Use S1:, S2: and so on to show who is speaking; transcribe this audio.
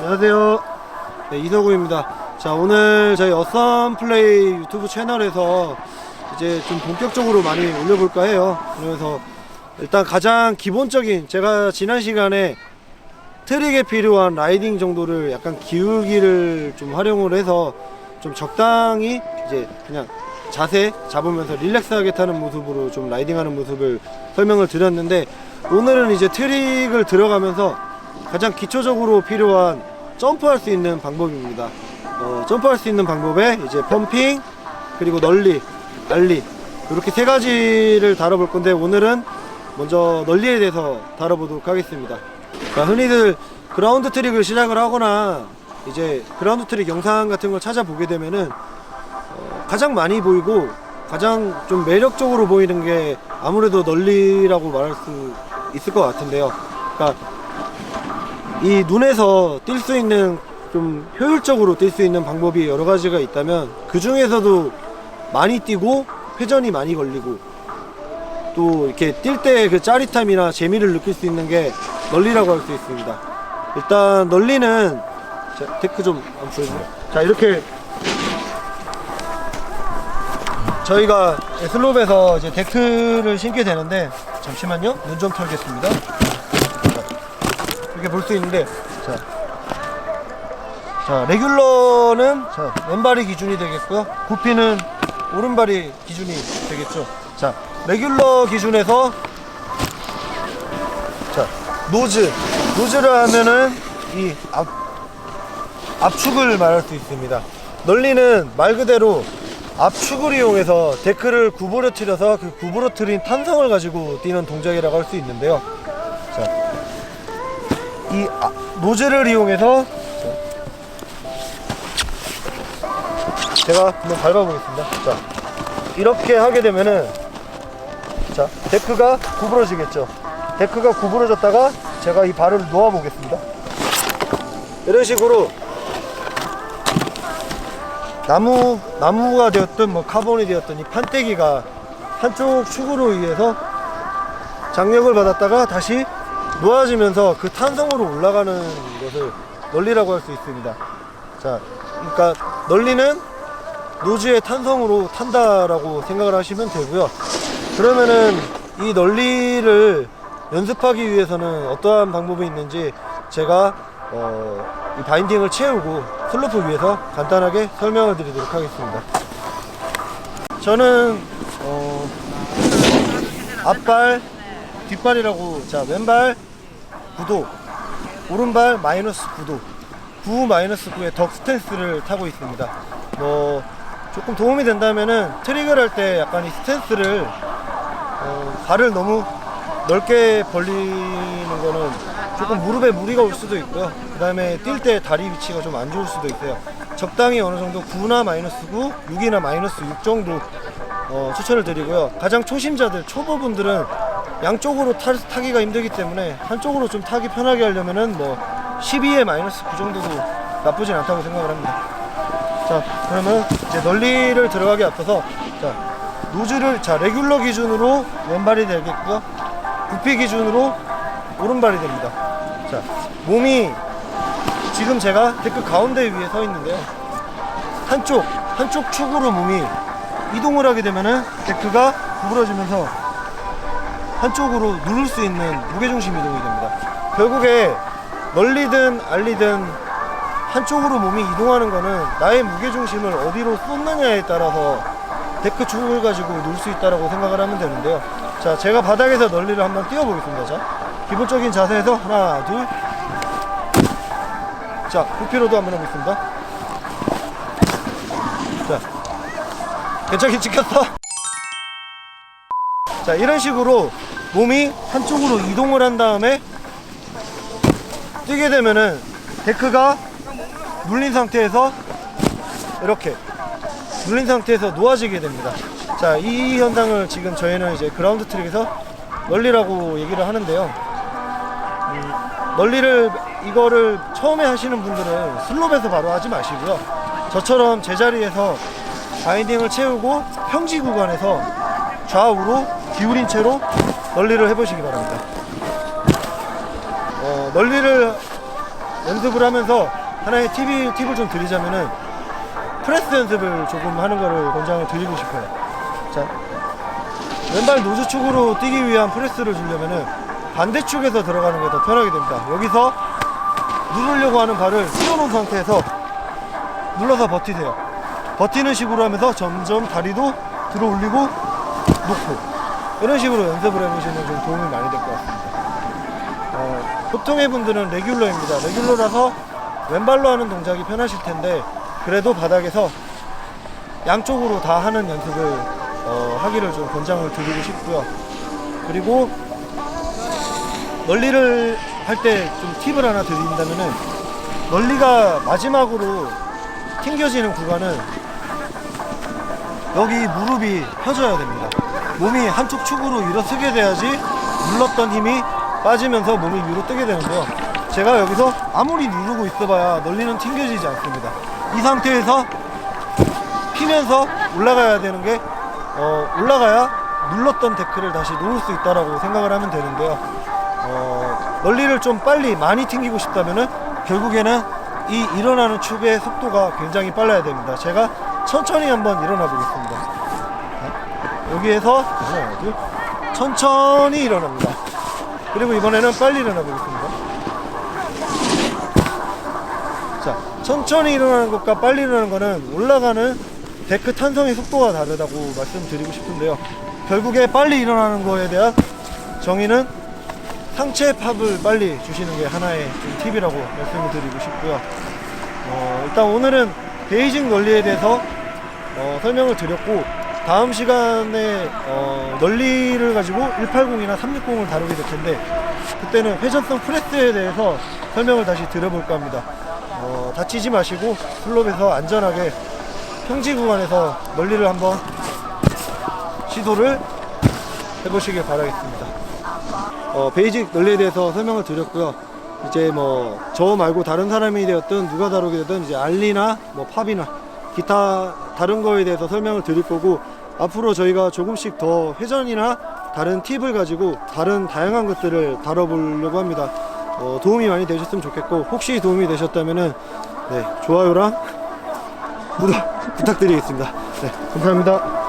S1: 안녕하세요. 네, 이서구입니다. 자, 오늘 저희 어썸 플레이 유튜브 채널에서 이제 좀 본격적으로 많이 올려볼까 해요. 그래서 일단 가장 기본적인 제가 지난 시간에 트릭에 필요한 라이딩 정도를 약간 기울기를 좀 활용을 해서 좀 적당히 이제 그냥 자세 잡으면서 릴렉스하게 타는 모습으로 좀 라이딩하는 모습을 설명을 드렸는데 오늘은 이제 트릭을 들어가면서 가장 기초적으로 필요한 점프할 수 있는 방법입니다. 어, 점프할 수 있는 방법에 이제 펌핑 그리고 널리, 알리 이렇게 세 가지를 다뤄볼 건데 오늘은 먼저 널리에 대해서 다뤄보도록 하겠습니다. 자, 흔히들 그라운드 트릭을 시작을 하거나 이제 그라운드 트릭 영상 같은 걸 찾아보게 되면은 어, 가장 많이 보이고 가장 좀 매력적으로 보이는 게 아무래도 널리라고 말할 수 있을 것 같은데요. 그러니까 이 눈에서 뛸 수 있는 좀 효율적으로 뛸 수 있는 방법이 여러 가지가 있다면 그 중에서도 많이 뛰고 회전이 많이 걸리고 또 이렇게 뛸 때 그 짜릿함이나 재미를 느낄 수 있는 게 널리라고 할 수 있습니다. 일단 널리는 자, 데크 좀 한번 보여주세요. 자 이렇게 저희가 슬롭에서 이제 데크를 신게 되는데 잠시만요 눈 좀 털겠습니다. 자, 이렇게 볼 수 있는데 자, 자 레귤러는 자, 왼발이 기준이 되겠고요. 구피는 오른발이 기준이 되겠죠. 자 레귤러 기준에서 자 노즈 노즈를 하면은 이 앞, 압축을 말할 수 있습니다. 널리는 말 그대로 압축을 이용해서 데크를 구부러뜨려서 그 구부러뜨린 탄성을 가지고 뛰는 동작이라고 할 수 있는데요. 자, 이 아- 노즐을 이용해서 자, 제가 한번 밟아보겠습니다. 자, 이렇게 하게 되면은 자 데크가 구부러지겠죠. 데크가 구부러졌다가 제가 이 발을 놓아 보겠습니다. 이런 식으로 나무 나무가 되었든 뭐 카본이 되었든 이 판때기가 한쪽 축으로 의해서 장력을 받았다가 다시 놓아지면서 그 탄성으로 올라가는 것을 널리라고 할 수 있습니다. 자, 그러니까 널리는 노즈의 탄성으로 탄다라고 생각을 하시면 되고요. 그러면은 이 널리를 연습하기 위해서는 어떠한 방법이 있는지 제가 어, 이 바인딩을 채우고 슬로프 위에서 간단하게 설명을 드리도록 하겠습니다. 저는 어, 앞발, 뒷발이라고 자 왼발 9도, 오른발 마이너스 9도, 9 마이너스 9의 덕 스탠스를 타고 있습니다. 뭐 조금 도움이 된다면은 트릭을 할때 약간 이 스탠스를 어, 발을 너무 넓게 벌리는 거는 조금 무릎에 무리가 올 수도 있고요. 그 다음에 뛸 때 다리 위치가 좀 안 좋을 수도 있어요. 적당히 어느 정도 9나 마이너스 9, 6이나 마이너스 6 정도 어, 추천을 드리고요. 가장 초심자들, 초보분들은 양쪽으로 타, 타기가 힘들기 때문에 한쪽으로 좀 타기 편하게 하려면은 뭐 12에 마이너스 9 정도도 나쁘진 않다고 생각을 합니다. 자, 그러면 이제 널리를 들어가기 앞서서 자, 노즐을 자, 레귤러 기준으로 왼발이 되겠고요. 부피 기준으로 오른발이 됩니다. 자, 몸이 지금 제가 데크 가운데 위에 서 있는데요. 한쪽, 한쪽 축으로 몸이 이동을 하게 되면은 데크가 구부러지면서 한쪽으로 누를 수 있는 무게중심 이동이 됩니다. 결국에 널리든 알리든 한쪽으로 몸이 이동하는 거는 나의 무게중심을 어디로 쏟느냐에 따라서 데크 축을 가지고 놓을 수 있다고 생각을 하면 되는데요. 자, 제가 바닥에서 널리를 한번 띄워보겠습니다. 자, 기본적인 자세에서 하나, 둘. 자, 부피로도 한번 해보겠습니다. 자, 괜찮게 찍혔어? 자, 이런 식으로 몸이 한쪽으로 이동을 한 다음에 뛰게 되면은 데크가 눌린 상태에서 이렇게 눌린 상태에서 놓아지게 됩니다. 자, 이 현상을 지금 저희는 이제 그라운드 트릭에서 널리라고 얘기를 하는데요. 음, 널리를 이거를 처음에 하시는 분들은 슬롭에서 바로 하지 마시고요. 저처럼 제자리에서 바인딩을 채우고 평지 구간에서 좌우로 기울인 채로 널리를 해보시기 바랍니다. 어, 널리를 연습을 하면서 하나의 팁이, 팁을 좀 드리자면은 프레스 연습을 조금 하는 거를 권장을 드리고 싶어요. 자, 왼발 노즈 축으로 뛰기 위한 프레스를 주려면은 반대축에서 들어가는 게 더 편하게 됩니다. 여기서 누르려고 하는 발을 띄워놓은 상태에서 눌러서 버티세요. 버티는 식으로 하면서 점점 다리도 들어 올리고 놓고 이런 식으로 연습을 해보시면 좀 도움이 많이 될 것 같습니다. 어, 보통의 분들은 레귤러입니다. 레귤러라서 왼발로 하는 동작이 편하실 텐데 그래도 바닥에서 양쪽으로 다 하는 연습을 어, 하기를 좀 권장을 드리고 싶고요. 그리고 널리를 할 때 좀 팁을 하나 드린다면은 널리가 마지막으로 튕겨지는 구간은 여기 무릎이 펴져야 됩니다. 몸이 한쪽 축으로 일어서게 돼야지 눌렀던 힘이 빠지면서 몸이 위로 뜨게 되는데요. 제가 여기서 아무리 누르고 있어봐야 널리는 튕겨지지 않습니다. 이 상태에서 피면서 올라가야 되는 게 어, 올라가야 눌렀던 데크를 다시 놓을 수 있다라고 생각을 하면 되는데요. 어, 널리를 좀 빨리 많이 튕기고 싶다면은 결국에는 이 일어나는 축의 속도가 굉장히 빨라야 됩니다. 제가 천천히 한번 일어나 보겠습니다. 자, 여기에서. 천천히 일어납니다. 그리고 이번에는 빨리 일어나 보겠습니다. 자, 천천히 일어나는 것과 빨리 일어나는 거는 올라가는 데크 탄성의 속도가 다르다고 말씀드리고 싶은데요. 결국에 빨리 일어나는 거에 대한 정의는 상체 팝을 빨리 주시는 게 하나의 좀 팁이라고 말씀을 드리고 싶고요. 어, 일단 오늘은 베이징 논리에 대해서 어, 설명을 드렸고 다음 시간에 어, 널리를 가지고 180이나 360을 다루게 될 텐데 그때는 회전성 프레스에 대해서 설명을 다시 드려볼까 합니다. 어, 다치지 마시고 슬롭에서 안전하게 평지 구간에서 널리를 한번 시도를 해보시길 바라겠습니다. 어, 베이직 널리에 대해서 설명을 드렸고요. 이제 뭐 저 말고 다른 사람이 되었든 누가 다루게 되든 이제 알리나 뭐 팝이나 기타 다른 거에 대해서 설명을 드릴 거고 앞으로 저희가 조금씩 더 회전이나 다른 팁을 가지고 다른 다양한 것들을 다뤄보려고 합니다. 어, 도움이 많이 되셨으면 좋겠고 혹시 도움이 되셨다면은 네, 좋아요랑 구독 부탁드리겠습니다. 네, 감사합니다.